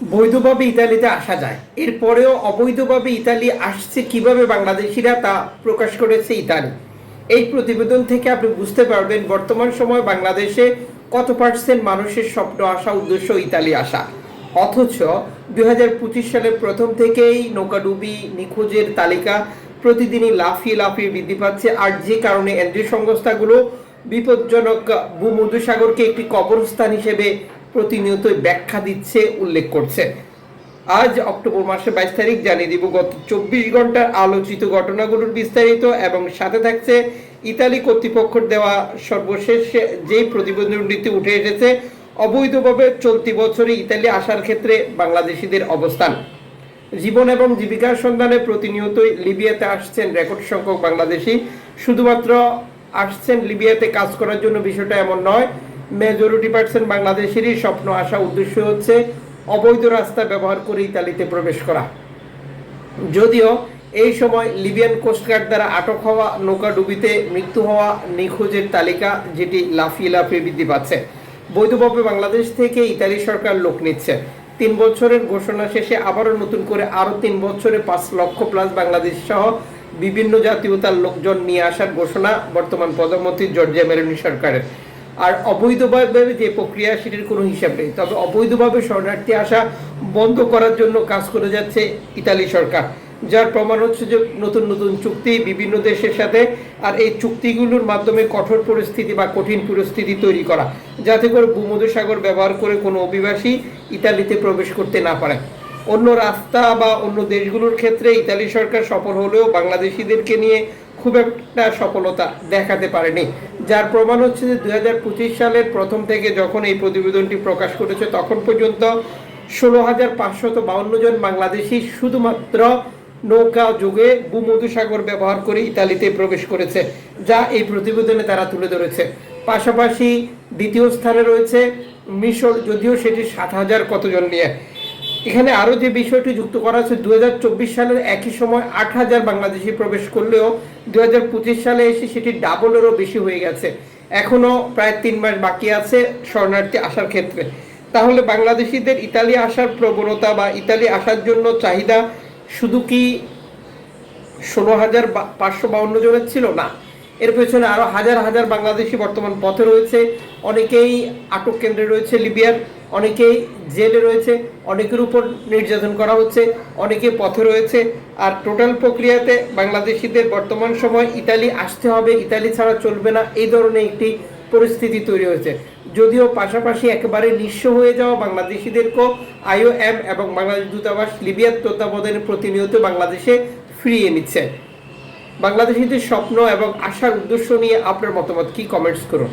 বৈধভাবে ইতালিতে আসা যায়। এরপরেও অবৈধভাবে ইতালি আসছে কীভাবে বাংলাদেশিরা তা প্রকাশ করেছে ইতালি। এই প্রতিবেদন থেকে আপনি বুঝতে পারবেন বর্তমান সময় বাংলাদেশে কত পার্সেন্ট মানুষের স্বপ্ন আসা উদ্দেশ্য ইতালি আসা। অথচ দু হাজার পঁচিশ সালের প্রথম থেকেই নৌকাডুবি নিখোঁজের তালিকা প্রতিদিনই লাফিয়ে লাফিয়ে বৃদ্ধি পাচ্ছে আর যে কারণে এনজিও সংস্থাগুলো বিপজ্জনক ভূমধুসাগরকে একটি কবরস্থান হিসেবে প্রতিনিয়তই ব্যাখ্যা দিচ্ছে, উল্লেখ করছে। আজ অক্টোবর মাসের বাইশ তারিখ, জানিয়ে দিব গত চব্বিশ ঘণ্টার আলোচিত ঘটনাগুলোর বিস্তারিত এবং সাথে থাকছে ইতালি কর্তৃপক্ষের দেওয়া সর্বশেষ যেই প্রতিবেদনটিতে উঠে এসেছে, অবৈধভাবে চলতি বছরে ইতালি আসার ক্ষেত্রে বাংলাদেশিদের অবস্থান। জীবন এবং জীবিকার সন্ধানে প্রতিনিয়তই লিবিয়াতে আসছেন রেকর্ড সংখ্যক বাংলাদেশি। শুধুমাত্র আসছেন লিবিয়াতে কাজ করার জন্য বিষয়টা এমন নয় মেজরিটি পার্সেন্ট বাংলাদেশেরই স্বপ্ন আসা উদ্দেশ্য হচ্ছে অবৈধ রাস্তা ব্যবহার করে ইতালিতে প্রবেশ করা। যদিও এই সময় লিবিয়ান কোস্টগার্ড দ্বারা আটক হওয়া নৌকা ডুবিতে মৃত্যু হওয়া নিখোঁজের তালিকা যেটি লাফিয়ে লাফিয়ে বৃদ্ধি পাচ্ছে। বৈধভাবে বাংলাদেশ থেকে ইতালি সরকার লোক নিচ্ছে। তিন বছরের ঘোষণা শেষে আবারও নতুন করে আরও তিন বছরে পাঁচ লক্ষ প্লাস বাংলাদেশ সহ বিভিন্ন জাতীয়তার লোকজন নিয়ে আসার ঘোষণা বর্তমান প্রধানমন্ত্রী জর্জিয়া মেলোনি সরকারের। আর অবৈধভাবে যে প্রক্রিয়া, সেটির কোনো হিসাব নেই। তবে অবৈধভাবে শরণার্থী আসা বন্ধ করার জন্য কাজ করে যাচ্ছে ইতালি সরকার, যার প্রমাণ হচ্ছে যে নতুন নতুন চুক্তি বিভিন্ন দেশের সাথে আর এই চুক্তিগুলোর মাধ্যমে কঠোর পরিস্থিতি বা কঠিন পরিস্থিতি তৈরি করা, যাতে করে ভূমধ্যসাগর ব্যবহার করে কোনো অভিবাসী ইতালিতে প্রবেশ করতে না পারে। অন্য রাস্তা বা অন্য দেশগুলোর ক্ষেত্রে ইতালি সরকার সফল হলেও বাংলাদেশিদেরকে নিয়ে খুব একটা সফলতা দেখাতে পারেনি। যার প্রমাণ হচ্ছে যে দুই হাজার পঁচিশ সালের প্রথম থেকে যখন এই প্রতিবেদনটি প্রকাশ করেছে, তখন পর্যন্ত ষোলো হাজার পাঁচশত বাউন্ন জন বাংলাদেশি শুধুমাত্র নৌকা যোগে ভূমধ্যসাগর ব্যবহার করে ইতালিতে প্রবেশ করেছে, যা এই প্রতিবেদনে তারা তুলে ধরেছে। পাশাপাশি দ্বিতীয় স্থানে রয়েছে মিশর, যদিও সেটি সাত হাজার কতজন নিয়ে। এখানে আরও যে বিষয়টি যুক্ত করা আছে দু হাজার চব্বিশ সালের একই সময় আট হাজার বাংলাদেশি প্রবেশ করলেও দু হাজার পঁচিশ সালে এসে সেটি ডাবলেরও বেশি হয়ে গেছে। এখনও প্রায় তিন মাস বাকি আছে শরণার্থী আসার ক্ষেত্রে। তাহলে বাংলাদেশিদের ইতালি আসার প্রবণতা বা ইতালি আসার জন্য চাহিদা শুধু কি ষোলো হাজার পাঁচশো বাউন্ন জনের ছিল? না। এর পেছনে আরও হাজার হাজার বাংলাদেশি বর্তমান পথে রয়েছে। অনেকেই আটক কেন্দ্রে রয়েছে লিবিয়ার। অনেকেই জেলে রয়েছে, অনেকের উপর নির্যাতন করা হচ্ছে, অনেকে পথে রয়েছে। আর টোটাল প্রক্রিয়াতে বাংলাদেশিদের বর্তমান সময় ইতালি আসতে হবে, ইতালি ছাড়া চলবে না, এই ধরনের একটি পরিস্থিতি তৈরি হয়েছে। যদিও পাশাপাশি একেবারে নিঃস্ব হয়ে যাওয়া বাংলাদেশিদেরকেও আইওএম এবং বাংলাদেশ দূতাবাস লিবিয়ার তত্ত্বাবধানে প্রতিনিয়ত বাংলাদেশে ফিরিয়ে নিচ্ছে। বাংলাদেশিদের স্বপ্ন এবং আশার উদ্দেশ্য নিয়ে আপনার মতামত কি? কমেন্টস করুন।